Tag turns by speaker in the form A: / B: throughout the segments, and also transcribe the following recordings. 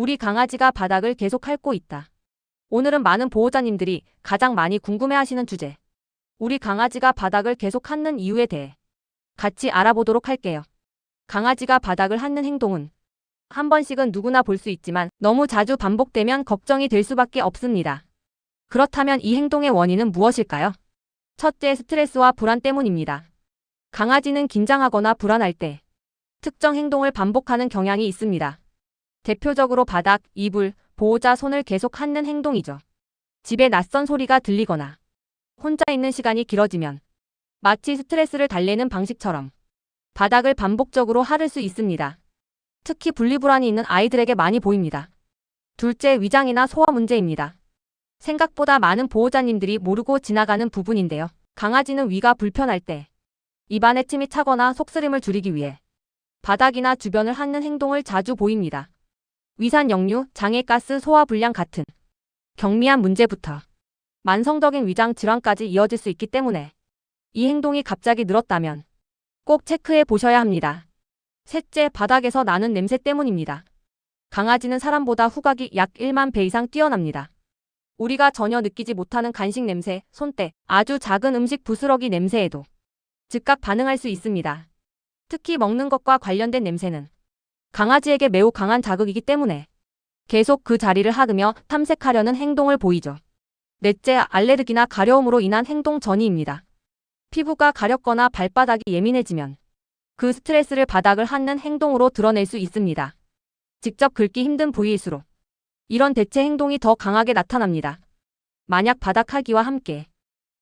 A: 우리 강아지가 바닥을 계속 핥고 있다. 오늘은 많은 보호자님들이 가장 많이 궁금해하시는 주제. 우리 강아지가 바닥을 계속 핥는 이유에 대해 같이 알아보도록 할게요. 강아지가 바닥을 핥는 행동은 한 번씩은 누구나 볼 수 있지만 너무 자주 반복되면 걱정이 될 수밖에 없습니다. 그렇다면 이 행동의 원인은 무엇일까요? 첫째, 스트레스와 불안 때문입니다. 강아지는 긴장하거나 불안할 때 특정 행동을 반복하는 경향이 있습니다. 대표적으로 바닥, 이불, 보호자 손을 계속 핥는 행동이죠. 집에 낯선 소리가 들리거나 혼자 있는 시간이 길어지면 마치 스트레스를 달래는 방식처럼 바닥을 반복적으로 핥을 수 있습니다. 특히 분리불안이 있는 아이들에게 많이 보입니다. 둘째, 위장이나 소화 문제입니다. 생각보다 많은 보호자님들이 모르고 지나가는 부분인데요. 강아지는 위가 불편할 때 입안에 침이 차거나 속쓰림을 줄이기 위해 바닥이나 주변을 핥는 행동을 자주 보입니다. 위산 역류, 장애가스, 소화불량 같은 경미한 문제부터 만성적인 위장 질환까지 이어질 수 있기 때문에 이 행동이 갑자기 늘었다면 꼭 체크해 보셔야 합니다. 셋째, 바닥에서 나는 냄새 때문입니다. 강아지는 사람보다 후각이 약 1만 배 이상 뛰어납니다. 우리가 전혀 느끼지 못하는 간식 냄새, 손때, 아주 작은 음식 부스러기 냄새에도 즉각 반응할 수 있습니다. 특히 먹는 것과 관련된 냄새는 강아지에게 매우 강한 자극이기 때문에 계속 그 자리를 핥으며 탐색하려는 행동을 보이죠. 넷째, 알레르기나 가려움으로 인한 행동 전이입니다. 피부가 가렵거나 발바닥이 예민해지면 그 스트레스를 바닥을 핥는 행동으로 드러낼 수 있습니다. 직접 긁기 힘든 부위일수록 이런 대체 행동이 더 강하게 나타납니다. 만약 바닥 하기와 함께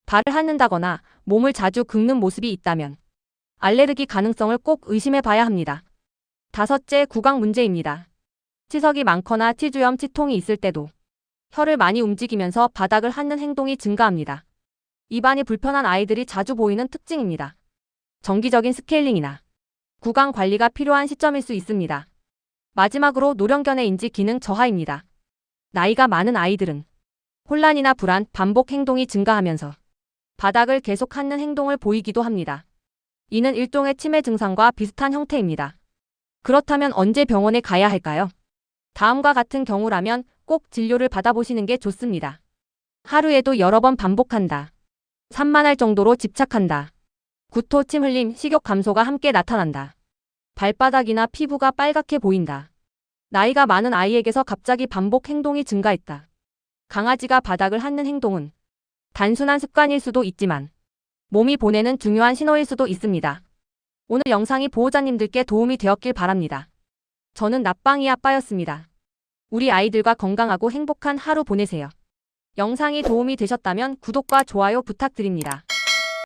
A: 발을 핥는다거나 몸을 자주 긁는 모습이 있다면 알레르기 가능성을 꼭 의심해 봐야 합니다. 다섯째, 구강 문제입니다. 치석이 많거나 치주염, 치통이 있을 때도 혀를 많이 움직이면서 바닥을 핥는 행동이 증가합니다. 입안이 불편한 아이들이 자주 보이는 특징입니다. 정기적인 스케일링이나 구강 관리가 필요한 시점일 수 있습니다. 마지막으로 노령견의 인지 기능 저하입니다. 나이가 많은 아이들은 혼란이나 불안, 반복 행동이 증가하면서 바닥을 계속 핥는 행동을 보이기도 합니다. 이는 일종의 치매 증상과 비슷한 형태입니다. 그렇다면 언제 병원에 가야 할까요? 다음과 같은 경우라면 꼭 진료를 받아보시는 게 좋습니다. 하루에도 여러 번 반복한다. 산만할 정도로 집착한다. 구토, 침 흘림, 식욕 감소가 함께 나타난다. 발바닥이나 피부가 빨갛게 보인다. 나이가 많은 아이에게서 갑자기 반복 행동이 증가했다. 강아지가 바닥을 핥는 행동은 단순한 습관일 수도 있지만 몸이 보내는 중요한 신호일 수도 있습니다. 오늘 영상이 보호자님들께 도움이 되었길 바랍니다. 저는 나빵이 아빠였습니다. 우리 아이들과 건강하고 행복한 하루 보내세요. 영상이 도움이 되셨다면 구독과 좋아요 부탁드립니다.